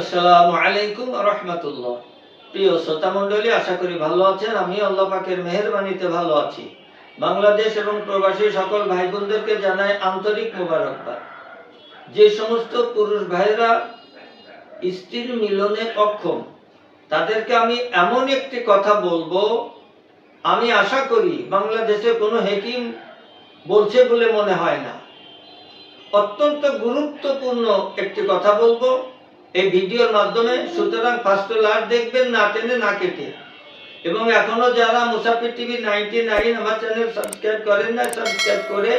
আসসালামু আলাইকুম রহমতুল্লাহ। প্রিয় শ্রোতা মণ্ডলী, আশা করি ভালো আছেন। আমি আল্লাহ পাকের মেহরবানিতে ভালো আছি। বাংলাদেশ এবং প্রবাসী সকল ভাই বোনদেরকে জানাই আন্তরিক মোবারকবাদ। যে সমস্ত পুরুষ ভাইরা স্ত্রীর মিলনে অক্ষম, তাদেরকে আমি এমন একটি কথা বলব। আমি আশা করি বাংলাদেশে কোনো হেকিম বলছে বলে মনে হয় না। অত্যন্ত গুরুত্বপূর্ণ একটি কথা বলব। এই ভিডিওর মাধ্যমে সুতরাং ফার্স্ট লার দেখবেন না টেনে না কেটে। এবং এখনও যারা মুসাফির টিভি নাইনটি নাইন আমার চ্যানেল সাবস্ক্রাইব করেন না সাবস্ক্রাইব করে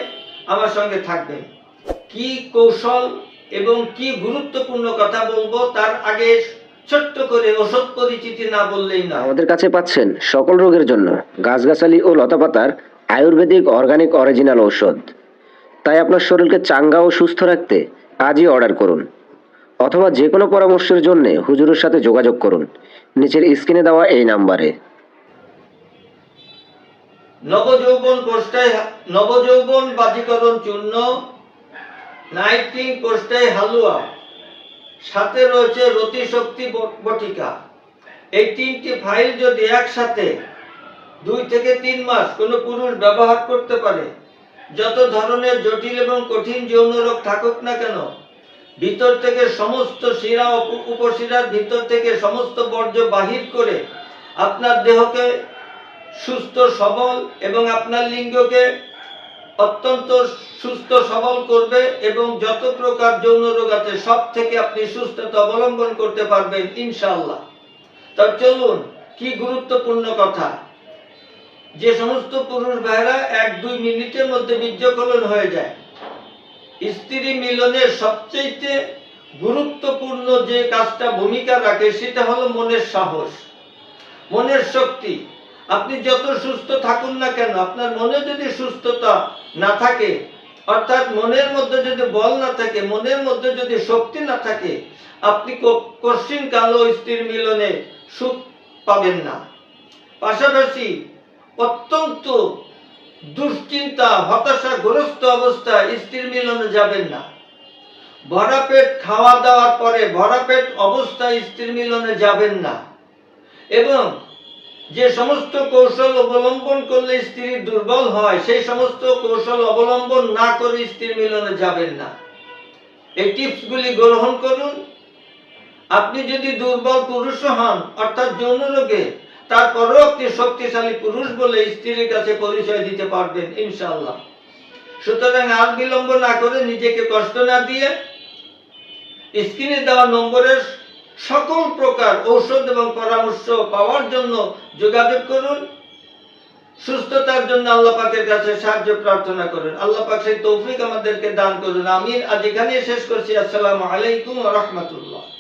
আমার সঙ্গে থাকবেন। কি কৌশল এবং কি গুরুত্বপূর্ণ কথা বলব তার আগে ছোট্ট করে ওষুধ পরিচিতি না বললেই না আমাদের কাছে পাচ্ছেন সকল রোগের জন্য গাছগাছালি ও লতাপাতার আয়ুর্বেদিক অর্গানিক অরিজিনাল ঔষধ। তাই আপনার শরীরকে চাঙ্গা ও সুস্থ রাখতে আজই অর্ডার করুন। অথবা যে কোনো পরামর্শের জন্য হুজুরের সাথে যোগাযোগ করুন। নিচের স্ক্রিনে দেওয়া এই নাম্বারে। নবযৌবন কোষ্টায় নবযৌবন বাজিকরণ চূর্ণ, নাইট কোষ্টায় হালুয়া, সাথে রয়েছে রতি শক্তি বটিকা। এই তিনটি ফাইল যদি একসাথে দুই থেকে তিন মাস কোনো পুরুষ ব্যবহার করতে পারে, যত ধরনের জটিল এবং কঠিন যৌন রোগ থাকুক না কেন ভিতর থেকে সমস্ত শিরা উপ- উপশিরার ভিতর থেকে সমস্ত বর্জ্য বাহির করে আপনার দেহকে সুস্থ, সবল এবং আপনার লিঙ্গকে অত্যন্ত সুস্থ, সবল করবে এবং যত প্রকার যৌন রোগ আছে, সব থেকে আপনি সুস্থতা অবলম্বন করতে পারবেন ইনশাআল্লাহ। তার চলুন, কি গুরুত্বপূর্ণ কথা? যে সমস্ত পুরুষ ভাইরা এক দুই মিনিটের মধ্যে বীর্যকলন হয়ে যায়। স্ত্রী মিলনের সবচেয়ে গুরুত্বপূর্ণ যে কাজটা ভূমিকা রাখে, সেটা হলো মনের সাহস। মনের শক্তি। আপনি যত সুস্থ থাকুন না কেন, আপনার মনে যদি সুস্থতা না থাকে, অর্থাৎ মনের মধ্যে যদি বল না থাকে, মনের মধ্যে যদি শক্তি না থাকে, আপনি কশ্চিন কালো স্ত্রীর মিলনে সুখ পাবেন না। পাশাপাশি অত্যন্ত দুশ্চিন্তা, হতাশা হতাশাগ্রস্ত অবস্থায় স্ত্রীর মিলনে যাবেন না। ভরা পেট খাওয়া দাওয়ার পরে ভরা পেট অবস্থায় স্ত্রীর মিলনে যাবেন না। এবং যে সমস্ত কৌশল অবলম্বন করলে স্ত্রী দুর্বল হয়, সেই সমস্ত কৌশল অবলম্বন না করে স্ত্রীর মিলনে যাবেন না। এই টিপসগুলি গ্রহণ করুন। আপনি যদি দুর্বল পুরুষ হন, অর্থাৎ যৌন রোগে তারপরেও আপনি শক্তিশালী পুরুষ বলে স্ত্রীর কাছে পরিচয় দিতে পারবেন, ইনশাআল্লাহ। সুতরাং আর বিলম্ব না করে নিজেকে কষ্ট না দিয়ে স্ক্রিনে দেওয়া নম্বরের সকল প্রকার ঔষধ এবং পরামর্শ পাওয়ার জন্য যোগাযোগ করুন। সুস্থতার জন্য আল্লাহ পাকের কাছে সাহায্য প্রার্থনা করুন। আল্লাহ পাক সেই তৌফিক আমাদেরকে দান করুন। আমিন। আজ এখানে শেষ করছি। আসসালামু আলাইকুম রাহমাতুল্লাহ।